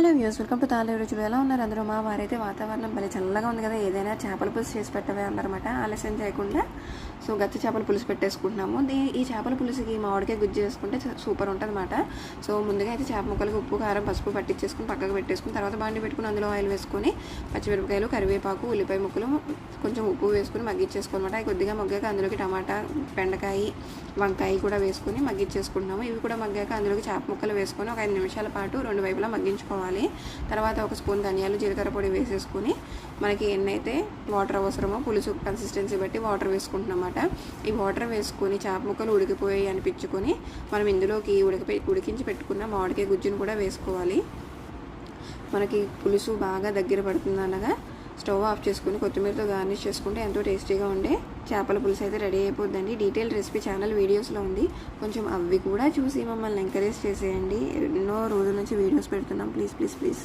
Hello views welcome to తాలే రుచులు ఎలా ఉన్నారు అందరూ? మా వారైతే వాతావరణం భలే చల్లగా ఉంది కదా ఏదైనా చేపల పులుసు చేసి పెట్టవే అన్నారన్నమాట. ఆలస్యం చేయకుండా సో గచ్చి చేపల పులుసు పెట్టేసుకుంటున్నాము. దీ ఈ చేపల పులుసుకి మామిడికాయ గుజ్జు చేసుకుంటే సూపర్ ఉంటుంది అనమాట సో ముందుగా అయితే చేప ముక్కలకు ఉప్పు కారం పసుపు పట్టించేసుకుని పక్కకు పెట్టేసుకుని తర్వాత బాండి పెట్టుకుని అందులో ఆయిల్ వేసుకొని పచ్చిమిరపకాయలు కరివేపాకు ఉల్లిపాయ ముక్కలు కొంచెం ఉప్పు వేసుకుని మగ్గించేసుకోనమాట అవి కొద్దిగా మగ్గాక అందులోకి టమాటా బెండకాయ వంకాయ కూడా వేసుకుని మగ్గించేసుకుంటున్నాము ఇవి కూడా మగ్గాక అందులోకి చేప ముక్కలు వేసుకొని ఒక ఐదు నిమిషాల పాటు రెండు వైపులా మగ్గించుకోవాలి. తర్వాత ఒక స్పూన్ ధనియాలు జీలకర్ర పొడి వేసేసుకుని మనకి ఎన్నైతే వాటర్ అవసరమో పులుసు కన్సిస్టెన్సీ బట్టి వాటర్ వేసుకుంటున్నమాట ఈ వాటర్ వేసుకొని చేప ముక్కలు ఉడికిపోయి అనిపించుకొని మనం ఇందులోకి ఉడికి ఉడికించి పెట్టుకున్న మామిడికాయ గుజ్జును కూడా వేసుకోవాలి. మనకి పులుసు బాగా దగ్గర పడుతుంది అనగా స్టవ్ ఆఫ్ చేసుకుని కొత్తిమీరతో గార్నిష్ చేసుకుంటే ఎంతో టేస్టీగా ఉండే. చేపల పులుసు అయితే రెడీ అయిపోద్దండి. డీటెయిల్ రెసిపీ ఛానల్ వీడియోస్లో ఉంది. కొంచెం అవి కూడా చూసి మమ్మల్ని ఎంకరేజ్ చేసేయండి. ఎన్నో రోజుల నుంచి వీడియోస్ పెడుతున్నాం. Please please please.